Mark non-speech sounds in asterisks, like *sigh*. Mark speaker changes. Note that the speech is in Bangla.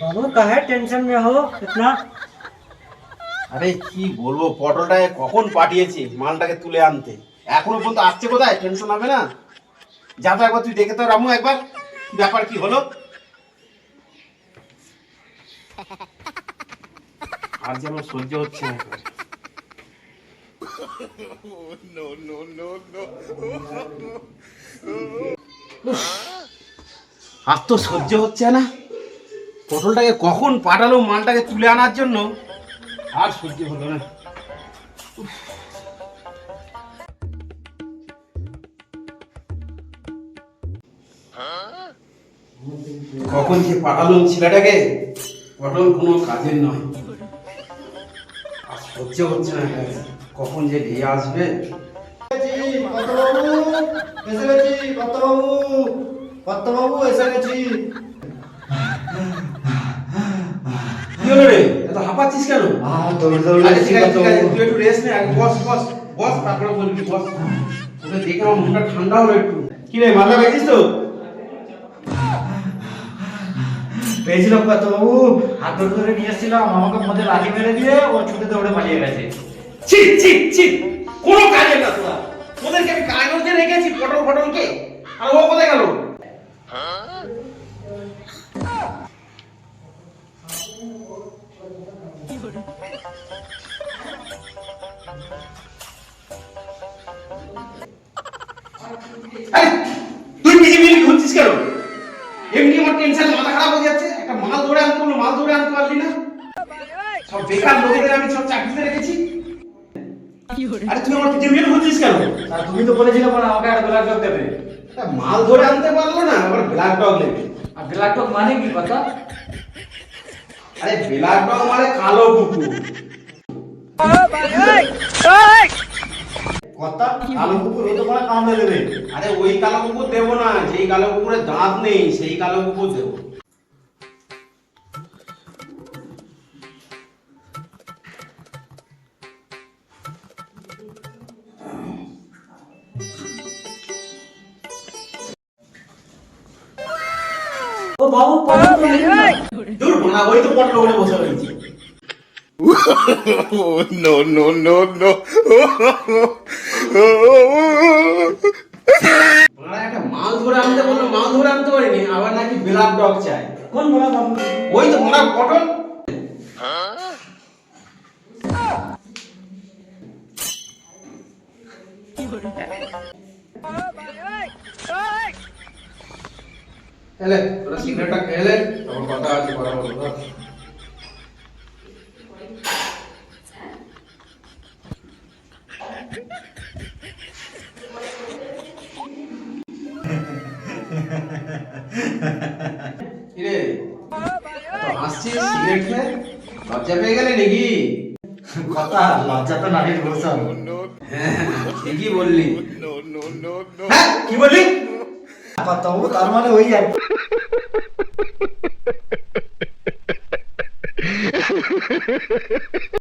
Speaker 1: বাবু কাহে টেনশন মে হো ইতনা
Speaker 2: আরে কি বলব? পটলটা কখন পাঠিয়েছি? মালটাকে তুলে আনতে। এখনও পর্যন্ত আসছে কোথায়? টেনশন হবে না? যা একবার তুই দেখে তো রামু একবার ব্যাপার কি হলো? আর যেন সহ্য হচ্ছে না. আর তো সহ্য হচ্ছে না। পটলটাকে কখন পাঠালো মালটাকে তুলে আনার জন্য? আর সহ্য হলো না। কখন যে পাঠালাম ছেলেটাকে, পটল কোনো কাজের নয়। আর সহ্য হচ্ছে না। কখন যে দিয়ে আসবে?
Speaker 1: কর্তাবাবু এসে কর্তাবাবু এসে গেছি।
Speaker 2: কি হলো রে? এত হাঁপাচ্ছিস কেন?
Speaker 1: আহ দৌড় দৌড়
Speaker 2: ঠিক আছে ঠিক আছে তুই একটু রেস্ট নে আগে বস বস বস তারপরে বলবি বস। তোকে দেখে আমার মনটা ঠান্ডা হলো একটু। কি রে মাথা পেয়েছিস তো?
Speaker 1: পেয়েছিলাম কর্তাবাবু হাত ধরে ধরে নিয়ে এসেছিলাম আমাকে মধ্যে লাঠি মেরে দিয়ে ও ছুটে দৌড়ে পালিয়ে গেছে।
Speaker 2: ছি ছি ছি কোনো কাজে না তোরা। তোদেরকে আমি কাগজে রেখেছি পটল ফটলকে আর ও কোথায় গেল? তুই পিছিয়ে পিছিয়ে ঘুরছিস কেন? এমনি আমার টেনশন মাথা খারাপ হয়ে যাচ্ছে। একটা মাল ধরে আনতে বলল মাল ধরে আনতে পারলি না। সব বেকার লোকেদের আমি সব চাকরিতে রেখেছি। আরে তুই আমার পিছনে ঘুরছিস কেন?
Speaker 1: আর তুমি তো বলেছিলে বলে আমাকে একটা ব্ল্যাক ডগ দেবে।
Speaker 2: মাল ধরে আনতে পারল না আবার ব্ল্যাক ডগ নেবে
Speaker 1: আর ব্ল্যাক ডগ মানে কি কথা?
Speaker 2: আরে ব্ল্যাক ডগ মানে কালো কুকুর।
Speaker 1: কথা কালো কুকুর ও তো মানে কামড়ে দেবে।
Speaker 2: আরে ওই কালো কুকুর দেবো না যেই কালো কুকুরের দাঁত নেই সেই কালো কুকুর দেবো।
Speaker 1: বাবু পটল তো নিয়ে নাও।
Speaker 2: দূর না ওই তো পটল ওখানে বসে রয়েছে
Speaker 3: no, no, no, no.
Speaker 2: একটা মাল ধরে আনতে বলল মাল ধরে আনতে পারিনি আবার নাকি ব্ল্যাক ডগ চাই
Speaker 1: কোন
Speaker 2: ওই তো মোড়া পটল। এলে তোরা সিগারেটটা খেলে তখন কথা আছে কথা বলব। কিরে? এত হাসছিস সিগারেট খেয়ে লজ্জা পেয়ে গেলে নাকি?
Speaker 1: কথা লজ্জা তো ভূষণ
Speaker 2: হ্যাঁ ঠিকই বললি. হ্যাঁ কি বললি?
Speaker 1: বাবু তার মানে ওই আর। *laughs*